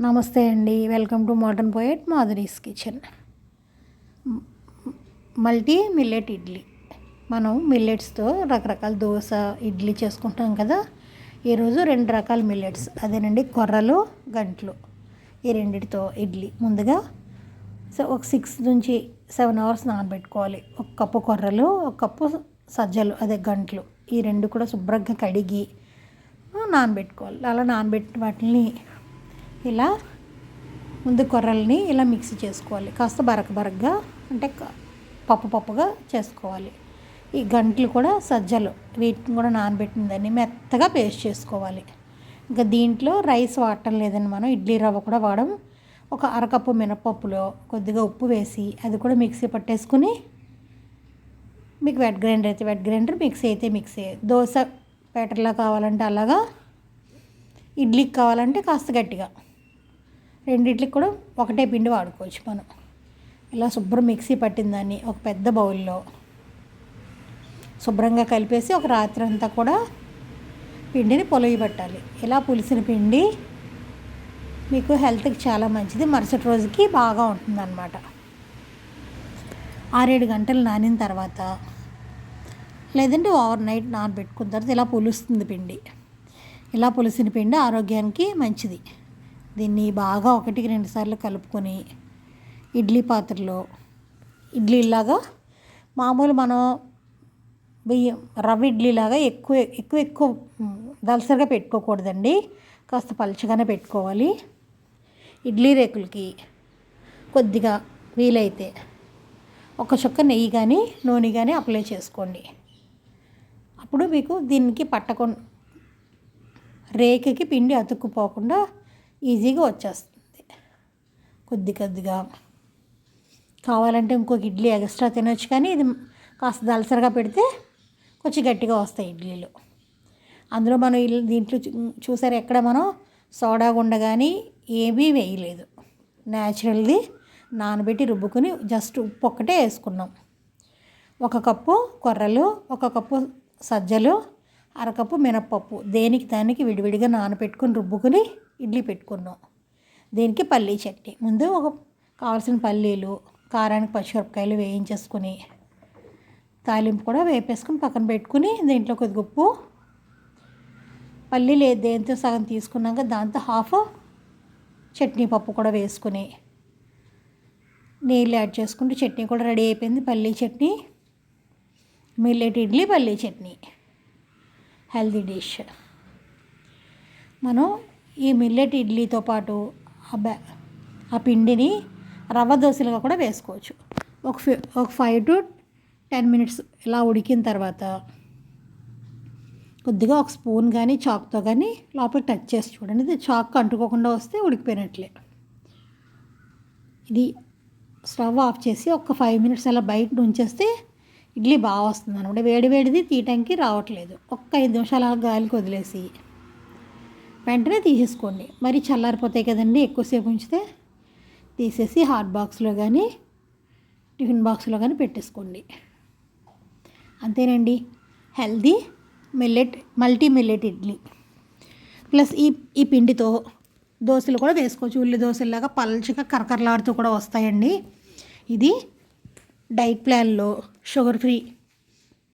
నమస్తే అండి. Welcome to modern poet Madhuri's kitchen. Multi millet idli. మనం మిల్లెట్స్తో రకరకాల దోశ ఇడ్లీ చేసుకుంటాం కదా. ఈరోజు రెండు రకాల మిల్లెట్స్. అదేనండి కొర్రలు గంటలు. ఈ రెండిటితో ఇడ్లీ. ముందుగా సో ఒక సిక్స్ నుంచి సెవెన్ అవర్స్ నానబెట్టుకోవాలి. ఒక కప్పు కొర్రలు ఒక కప్పు సజ్జలు అదే గంటలు. ఈ రెండు కూడా శుభ్రంగా కడిగి నానబెట్టుకోవాలి. అలా నానబెట్టిన వాటిని ఇలా ముందు కొర్రల్ని ఇలా మిక్సీ చేసుకోవాలి. కాస్త బరక బరకగా అంటే పప్పు పప్పుగా చేసుకోవాలి. ఈ గంటలు కూడా సజ్జలు వీటిని కూడా నానబెట్టిందని మెత్తగా పేస్ట్ చేసుకోవాలి. ఇంకా దీంట్లో రైస్ వాడటం లేదని మనం ఇడ్లీ రవ్వ కూడా వాడడం ఒక అరకప్పు మినపప్పులో కొద్దిగా ఉప్పు వేసి అది కూడా మిక్సీ పట్టేసుకుని మీకు వెట్ గ్రైండర్ అయితే వెట్ గ్రైండర్ మిక్సీ అయితే మిక్సీ. దోశ బ్యాటర్లా కావాలంటే అలాగా ఇడ్లీకి కావాలంటే కాస్త గట్టిగా. రెండిట్లకి కూడా ఒకటే పిండి వాడుకోవచ్చు మనం. ఇలా శుభ్రం మిక్సీ పట్టిన దాన్ని ఒక పెద్ద బౌల్లో. శుభ్రంగా కలిపేసి ఒక రాత్రి అంతా కూడా పిండిని పొలవి పెట్టాలి. ఇలా పులిసిన పిండి మీకు హెల్త్కి చాలా మంచిది. మరుసటి రోజుకి బాగా ఉంటుందన్నమాట. ఆరేడు గంటలు నానిన తర్వాత లేదంటే ఓవర్ నైట్ నానబెట్టుకున్న తర్వాత ఇలా పులుస్తుంది పిండి. ఇలా పులిసిన పిండి ఆరోగ్యానికి మంచిది. దీన్ని బాగా ఒకటికి రెండు సార్లు కలుపుకొని ఇడ్లీ పాత్రలో ఇడ్లీలాగా మామూలు మనం బియ్యం రవ్వ ఇడ్లీలాగా ఎక్కువ ఎక్కువ ఎక్కువ దలసరిగా పెట్టుకోకూడదండి. కాస్త పలుచగానే పెట్టుకోవాలి. ఇడ్లీ రేకులకి కొద్దిగా వీలైతే ఒక చుక్క నెయ్యి కానీ నూనె కానీ అప్లై చేసుకోండి. అప్పుడు మీకు దీనికి పట్టకుండా రేకుకి పిండి అతుక్కుపోకుండా ఈజీగా వచ్చేస్తుంది. కొద్ది కొద్దిగా కావాలంటే ఇంకొక ఇడ్లీ ఎక్స్ట్రా తినొచ్చు కానీ ఇది కాస్త దలసరగా పెడితే కొంచెం గట్టిగా వస్తాయి ఇడ్లీలు. అందులో మనం దీంట్లో చూసారు ఎక్కడ మనం సోడా గుండ కానీ ఏమీ వేయలేదు. న్యాచురల్ది నానబెట్టి రుబ్బుకుని జస్ట్ ఉప్పు ఒక్కటే వేసుకున్నాం. ఒక కప్పు కొర్రలు ఒక కప్పు సజ్జలు అరకప్పు మినప్పప్పు. దేనికి దానికి విడివిడిగా నానబెట్టుకుని రుబ్బుకుని ఇడ్లీ పెట్టుకున్నాం. దీనికి పల్లీ చట్నీ. ముందు ఒక కావాల్సిన పల్లీలు కారానికి పచ్చిమిరపకాయలు వేయించేసుకుని తాలింపు కూడా వేపేసుకుని పక్కన పెట్టుకుని దీంట్లో కొద్దిగా ఉప్పు పల్లీలు దేంతో సగం తీసుకున్నాక దాంతో హాఫ్ చట్నీ పప్పు కూడా వేసుకుని నీళ్ళు యాడ్ చేసుకుంటే చట్నీ కూడా రెడీ అయిపోయింది. పల్లీ చట్నీ మిల్లెట్ ఇడ్లీ పల్లీ చట్నీ. Healthy dish. మనం ఈ మిల్లెట్ ఇడ్లీతో పాటు ఆ బ్యా ఆ పిండిని రవ్వ దోశలుగా కూడా వేసుకోవచ్చు. ఒక ఫి ఒక ఫైవ్ టు టెన్ మినిట్స్ ఇలా ఉడికిన తర్వాత కొద్దిగా ఒక స్పూన్ కానీ చాక్తో కానీ లోపలికి టచ్ చేసి చూడండి. ఇది చాక్ అంటుకోకుండా వస్తే ఉడికిపోయినట్లే. ఇది స్టవ్ ఆఫ్ చేసి ఒక ఫైవ్ మినిట్స్ అలా బయట ఉంచేస్తే ఇడ్లీ బాగా వస్తుంది అనమాట వేడి వేడిది తీయటానికి రావట్లేదు. ఒక్క ఐదు నిమిషాలు గాలికి వదిలేసి. వెంటనే తీసేసుకోండి. మరి చల్లారిపోతాయి కదండి ఎక్కువసేపు ఉంచితే తీసేసి హాట్ బాక్స్లో కానీ టిఫిన్ బాక్స్లో కానీ పెట్టేసుకోండి. అంతేనండి. Healthy millet multi millet idli. Plus ఈ ఈ పిండితో దోశలు కూడా వేసుకోవచ్చు. ఉల్లి దోశల్లాగా పల్చగా కరకరలాడుతూ కూడా వస్తాయండి. ఇది డైట్ ప్లాన్లో షుగర్ ఫ్రీ